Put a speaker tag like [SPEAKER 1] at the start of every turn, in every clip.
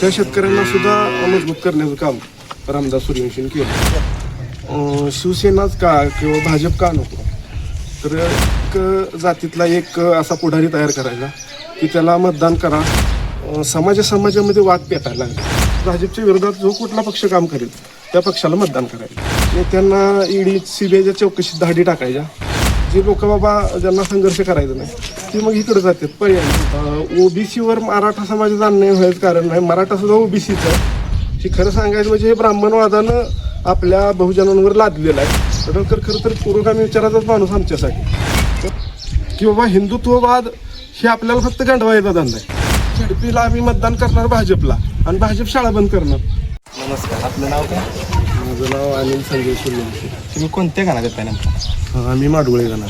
[SPEAKER 1] त्या शेतकऱ्यांना सुद्धा मजबूत करण्याचं काम रामदास सूर्यवंशीने केलं. शिवसेनाच का किंवा भाजप का नको? तर एक जातीतला एक असा पुढारी तयार करायचा की त्याला मतदान करा. समाजा समाजामध्ये वाद पेटायला भाजपच्या विरोधात जो कुठला पक्ष काम करेल त्या पक्षाला मतदान करायचं. त्यांना ईडी सीबीआयच्या चौकशीत धाडी टाकायच्या. जे लोक बाबा ज्यांना संघर्ष करायचा नाही ती मग इकडे जातात. पर्याय ओबीसीवर मराठा समाजाचा अन्याय व्हायचं कारण नाही. मराठा सुद्धा ओबीसीच आहे. हे खरं सांगायचं म्हणजे हे ब्राह्मणवादानं आपल्या बहुजनांवर लादलेलं आहे. तर खरं तर पुरोगामी विचाराचाच माणूस आमच्यासाठी. की बाबा हिंदुत्ववाद हे आपल्याला फक्त गांडवायचा धंदा आहे. झेडपीला आम्ही मतदान करणार भाजपला. आणि भाजप शाळा बंद करणार.
[SPEAKER 2] नमस्कार. आपलं नाव काय?
[SPEAKER 1] माझं नाव अनिल संजय सूर्यवंशी
[SPEAKER 2] तुम्ही कोणत्या गाण्यात येत आहे नेमकं
[SPEAKER 1] आम्ही माडगुळे गाणार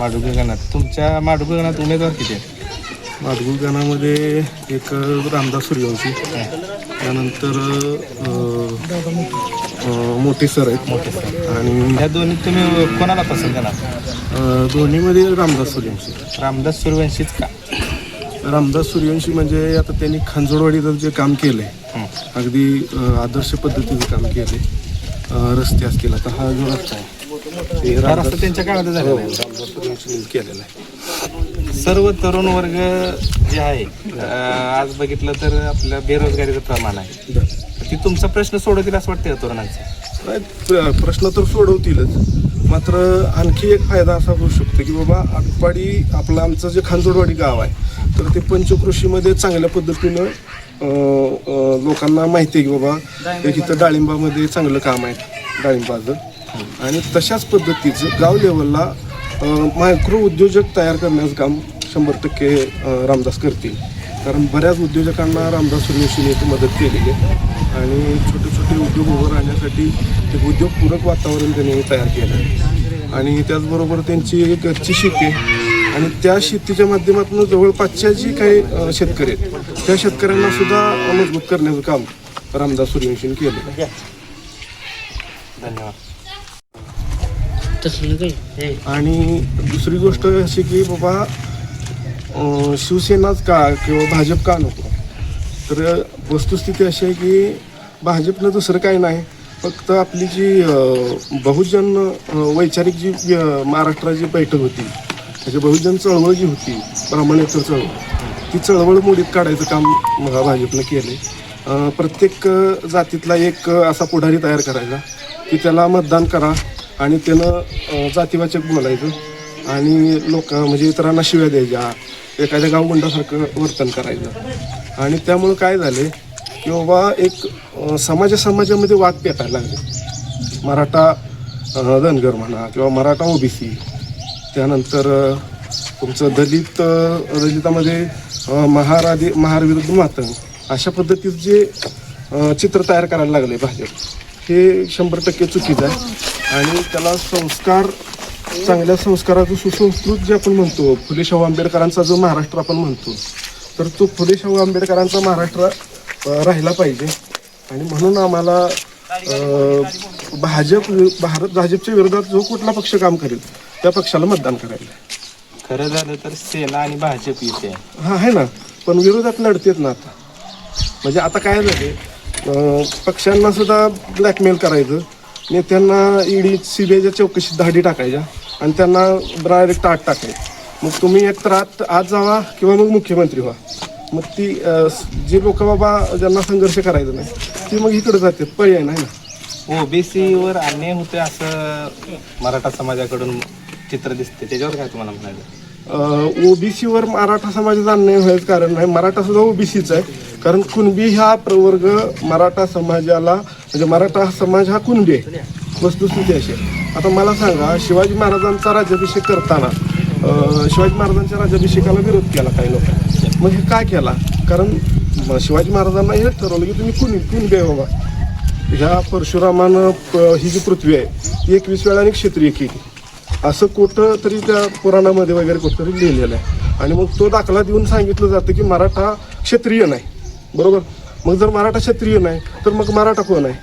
[SPEAKER 2] माडुगे गाण्यात. तुमच्या माडुगे गाण्यात उमेदवार किती आहेत?
[SPEAKER 1] माडगुळ गाण्यामध्ये एक रामदास सूर्यवंशी. त्यानंतर अं, अं, मोठे सर आहेत. मोठे सर. आणि
[SPEAKER 2] ह्या दोन्ही तुम्ही कोणाला पसंत करणार?
[SPEAKER 1] अं, दोन्हीमध्ये रामदास सूर्यवंशी.
[SPEAKER 2] रामदास सूर्यवंशीच का?
[SPEAKER 1] रामदास सूर्यवंशी म्हणजे आता त्यांनी खांजोडवाडीचं जे काम केलंय
[SPEAKER 2] हं.
[SPEAKER 1] अगदी अं, आदर्श पद्धतीचं काम केलंय. रस्ते असतील आता. हा जो रस्ता आहे
[SPEAKER 2] हा रस्ता त्यांच्या काळात
[SPEAKER 1] हो,
[SPEAKER 2] झालेला आहे
[SPEAKER 1] केलेला
[SPEAKER 2] सर्व तरुण वर्ग जे आहे आज बघितलं तर आपल्या बेरोजगारीचं प्रमाण आहे. ती तुमचा प्रश्न सोडवतील असं वाटतं तरुणांचं?
[SPEAKER 1] प्रश्न तर सोडवतीलच. मात्र आणखी एक फायदा असा होऊ शकतो की बाबा आटपाडी आपलं आमचं जे खांजोडवाडी गाव आहे तर ते पंचकृषीमध्ये चांगल्या पद्धतीनं लोकांना माहिती आहे की बाबा एक इथं डाळिंबामध्ये चांगलं काम आहे डाळिंबाचं. आणि तशाच पद्धतीचं गाव लेवलला मायक्रो उद्योजक तयार करण्याचं काम शंभर टक्के रामदास करतील. कारण बऱ्याच उद्योजकांना रामदास सूर्यवंशीने मदत केलेली आहे. आणि छोटे छोटे उद्योग उभं राहण्यासाठी एक उद्योगपूरक वातावरण त्यांनी तयार केलं आहे. आणि त्याचबरोबर त्यांची एक घरची शेती आणि त्या शेतीच्या माध्यमातून जवळपासच्या जी काही शेतकरी आहेत त्या शेतकऱ्यांना सुद्धा मजबूत करण्याचं काम रामदास सूर्यवंशीने केलं
[SPEAKER 2] धन्यवाद.
[SPEAKER 1] आणि दुसरी गोष्ट अशी की बाबा शिवसेनाच का किंवा भाजप का नको? तर वस्तुस्थिती अशी आहे की भाजपनं दुसरं काही नाही. फक्त आपली जी बहुजन वैचारिक जी महाराष्ट्राची बैठक होती म्हणजे बहुजन चळवळ जी होती ब्राह्मणेतर चळवळ ती चळवळ मोडीत काढायचं काम भाजपनं केलं प्रत्येक जातीतला एक असा पुढारी तयार करायचा की त्याला मतदान करा आणि त्यानं जातीवाचक बोलायचं आणि लोक म्हणजे इतरांना शिव्या द्यायच्या एखाद्या गावगुंडासारखं वर्तन करायचं. आणि त्यामुळं काय झाले किंवा एक समाजा समाजामध्ये वाद पेटायला लागले. मराठा धनगर म्हणा किंवा मराठा ओबीसी त्यानंतर तुमचं दलित दलितामध्ये महाराधी महार विरुद्ध मातंग अशा पद्धतीचं जे चित्र तयार करायला लागले भाजप. हे शंभर टक्के चुकीचं आहे. आणि त्याला संस्कार चांगल्या संस्काराचं सुसंस्कृत जे आपण म्हणतो फुले शाहू आंबेडकरांचा जो महाराष्ट्र आपण म्हणतो तर तो फुले शाहू आंबेडकरांचा महाराष्ट्र राहिला पाहिजे. आणि म्हणून आम्हाला भाजप भारत भाजपच्या विरोधात जो कुठला पक्ष काम करेल त्या पक्षाला मतदान करायला. आहे.
[SPEAKER 2] खरं झालं तर सेना आणि भाजप इथे आहे.
[SPEAKER 1] हा आहे ना. पण विरोधात लढतेत ना आता. म्हणजे आता काय झाले अं, पक्षांना सुद्धा ब्लॅकमेल करायचं. नेत्यांना ईडी सीबीआयच्या चौकशीत धाडी टाकायच्या. आणि त्यांना डायरेक्ट आत टाकायचं. मग तुम्ही एक तर आत आत जावा किंवा मग मुख्यमंत्री व्हा. मग ती जे लोक बाबा ज्यांना संघर्ष करायचा नाही ती मग इकडे जातात पर्याय नाही ना?
[SPEAKER 2] ओबीसी वर अन्याय होते असं मराठा समाजाकडून चित्र दिसते त्याच्यावर काय तुम्हाला म्हणायचं
[SPEAKER 1] ओबीसीवर मराठा समाजाचा अन्याय व्हायचं कारण नाही. मराठा सुद्धा ओबीसीच आहे. कारण कुणबी हा प्रवर्ग मराठा समाजाला म्हणजे मराठा समाज हा कुणबी आहे? वस्तुस्थिती अशी आहे. आता मला सांगा शिवाजी महाराजांचा राज्याभिषेक करताना शिवाजी महाराजांच्या राज्याभिषेकाला विरोध केला काही लोकांनी. मग हे काय केला? कारण शिवाजी महाराजांना हे ठरवलं की तुम्ही कुणी कुणी आहे बाबा. ह्या परशुरामानं प- ही जी पृथ्वी आहे ती एकवीस वेळा आणि क्षेत्रीय केली. असं कुठं तरी त्या पुराणामध्ये वगैरे कुठंतरी लिहिलेलं आहे. आणि मग तो दाखला देऊन सांगितलं जातं की मराठा क्षत्रिय नाही. बरोबर? मग जर मराठा क्षत्रिय नाही तर मग मराठा कोण आहे?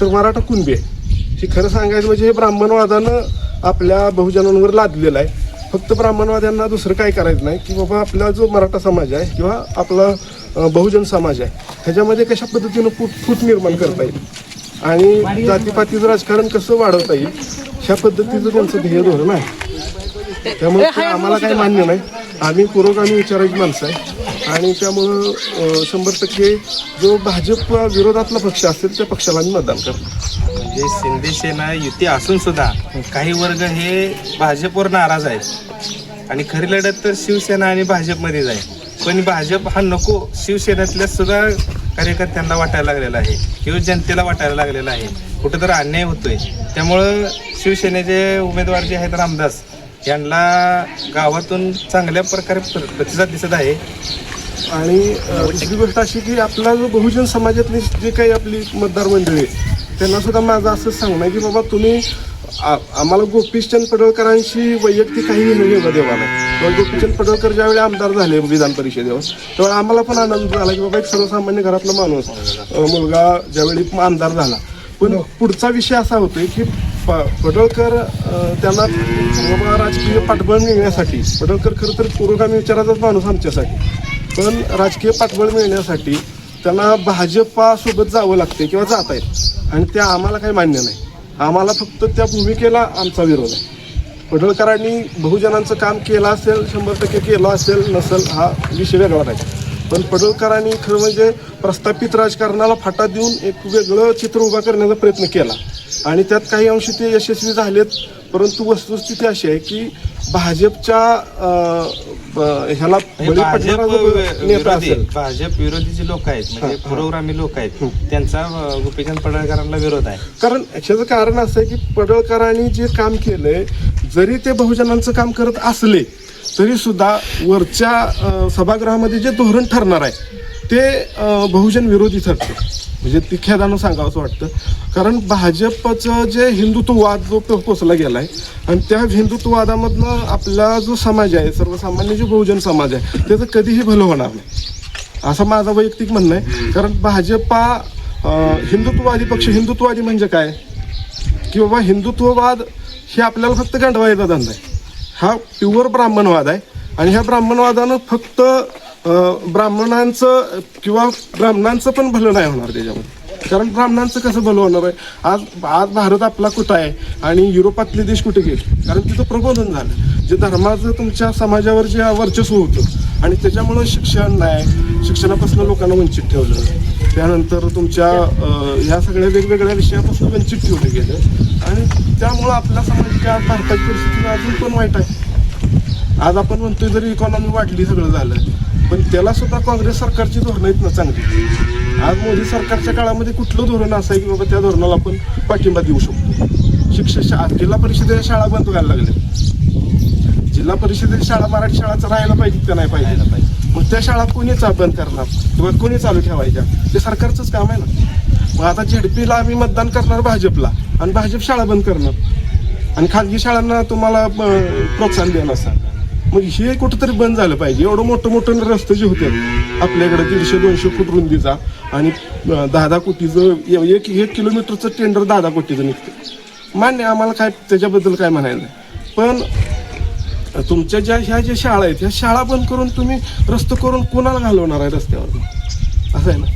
[SPEAKER 1] तर मराठा कुणबी आहे? हे खरं सांगायचं म्हणजे हे ब्राह्मणवादानं आपल्या बहुजनांवर लादलेलं आहे. फक्त ब्राह्मणवाद्यांना दुसरं काय करायचं नाही की बाबा आपला जो मराठा समाज आहे किंवा आपला बहुजन समाज आहे ह्याच्यामध्ये कशा पद्धतीनं फूट फूट निर्माण करता येईल? आणि जातीपातीचं राजकारण कसं वाढवता येईल? ह्या पद्धतीचं त्यांचं ध्येय धोरण आहे. त्यामुळे ते आम्हाला काही मान्य नाही. आम्ही पुरोगामी विचाराची माणसं आहे. आणि त्यामुळं शंभर टक्के जो भाजप विरोधातला पक्ष असेल त्या पक्षाला आम्ही मतदान करतो.
[SPEAKER 2] म्हणजे शिंदे सेना युती असून सुद्धा काही वर्ग हे भाजपवर नाराज आहेत. आणि खरी लढत तर शिवसेना आणि भाजपमध्येच आहे. पण भाजप हा नको शिवसेनेतल्या सुद्धा कार्यकर्त्यांना वाटायला लागलेला आहे. किंवा जनतेला वाटायला लागलेला आहे. कुठेतरी अन्याय होतोय. त्यामुळं शिवसेनेचे उमेदवार जे आहेत रामदास यांना गावातून चांगल्या प्रकारे प्र- प्रतिसाद दिसत आहे.
[SPEAKER 1] आणि दुसरी गोष्ट अशी की आपला जो बहुजन समाजातली जे काही आपली मतदार मंडळी त्यांना सुद्धा माझं असं सांगणं आहे की बाबा तुम्ही आ- आम्हाला गोपीचंद पडळकरांशी वैयक्तिक काही घेणं देवाला? किंवा गोपीचंद पडळकर ज्यावेळी आमदार झाले विधान परिषदेवर तेव्हा आम्हाला पण आनंद झाला की बाबा एक सर्वसामान्य घरातला माणूस मुलगा ज्यावेळी आमदार झाला. पण पुढचा विषय असा होतोय की प- पडळकर त्यांना बाबा राजकीय पाठबळ मिळण्यासाठी पडळकर खरं तर पुरोगामी विचाराचाच माणूस आमच्यासाठी. पण राजकीय पाठबळ मिळण्यासाठी त्यांना भाजपासोबत जावं लागते किंवा जाता येत आणि ते आम्हाला काही मान्य नाही. आम्हाला फक्त त्या भूमिकेला आमचा विरोध आहे. पडळकरांनी बहुजनांचं काम केलं असेल शंभर टक्के केलं असेल नसेल हा विषय वेगळा नाही. पण पडळकरांनी खरं म्हणजे प्रस्थापित राजकारणाला फाटा देऊन एक वेगळं चित्र उभा करण्याचा प्रयत्न केला. आणि त्यात काही अंशी ते यशस्वी झालेत परंतु वस्तुस्थिती अशी आहे की भाजपच्या अं, ह्याला बळी
[SPEAKER 2] भाजप
[SPEAKER 1] पडणारा जो नेता
[SPEAKER 2] विरोधी
[SPEAKER 1] असेल.
[SPEAKER 2] भाजप विरोधी जे लोक आहेत म्हणजे पुरोगामी लोक आहेत. त्यांचा अं, गोपीचंद पडळकरांना विरोध आहे.
[SPEAKER 1] कारण याचं कारण असं आहे की पडळकरांनी जे काम केलंय जरी ते बहुजनांचं काम करत असले तरी सुद्धा वरच्या अं, सभागृहामध्ये जे धोरण ठरणार आहे ते अं, बहुजन विरोधी ठरते म्हणजे ती खेदानं सांगावं असं वाटतं. कारण भाजपचं जे हिंदुत्ववाद जो पोचला गेलाय आणि त्या हिंदुत्ववादामधनं आपला जो समाज आहे सर्वसामान्य जो बहुजन समाज आहे त्याचं कधीही भलं होणार नाही. असं माझं वैयक्तिक म्हणणं आहे. कारण भाजपा हिंदुत्ववादी पक्ष हिंदुत्ववादी म्हणजे काय? की बाबा हिंदुत्ववाद हे आपल्याला फक्त गांडवायचा धंदा आहे. हा प्युअर ब्राह्मणवाद आहे. आणि ह्या ब्राह्मणवादानं फक्त ब्राह्मणांचं किंवा ब्राह्मणांचं पण भलं नाही होणार त्याच्यामध्ये. कारण ब्राह्मणांचं कसं भलं होणार आहे? आज आज भारत आपला कुठं आहे? आणि युरोपातले देश कुठे गेले? कारण तिथं प्रबोधन झालं. जे धर्माचं तुमच्या समाजावर जे वर्चस्व होतं आणि त्याच्यामुळं शिक्षण नाही शिक्षणापासून लोकांना वंचित ठेवलं. त्यानंतर तुमच्या ह्या सगळ्या वेगवेगळ्या विषयापासून वंचित ठेवलं गेलं. आणि त्यामुळं आपल्या आज भारताची परिस्थिती अजून पण वाईट आहे. आज आपण म्हणतोय जरी इकॉनॉमी वाढली सगळं झालं पण त्याला सुद्धा काँग्रेस सरकारची धोरणं आहेत ना चांगली. आज मोदी सरकारच्या काळामध्ये कुठलं धोरण असं आहे की बाबा त्या धोरणाला आपण पाठिंबा देऊ शकतो? शिक्षण शा जिल्हा परिषदेच्या शाळा बंद व्हायला लागल्या जिल्हा परिषदेच्या शाळा मराठी शाळाचं राहायला पाहिजेत का नाही पाहिजे मग त्या शाळा कोणी चा बंद करणार? किंवा कोणी चालू ठेवायच्या ते सरकारचंच काम आहे ना. मग आता झेडपीला आम्ही मतदान करणार भाजपला. आणि भाजप शाळा बंद करणार. आणि खाजगी शाळांना तुम्हाला प्रोत्साहन देणार. असं मग हे कुठंतरी बंद झालं पाहिजे. एवढं मोठं मोठं रस्ते जे होते आपल्याकडे दीडशे दोनशे फूट रुंदीचा आणि दहा दहा कोटीचं एक एक किलोमीटरचं टेंडर दहा दहा कोटीचं निघतं मान्य आम्हाला काय त्याच्याबद्दल काय म्हणायचं पण तुमच्या ज्या ह्या ज्या शाळा आहेत ह्या शाळा बंद करून तुम्ही रस्ते करून कोणाला घालवणार आहे रस्त्यावर? असं आहे ना?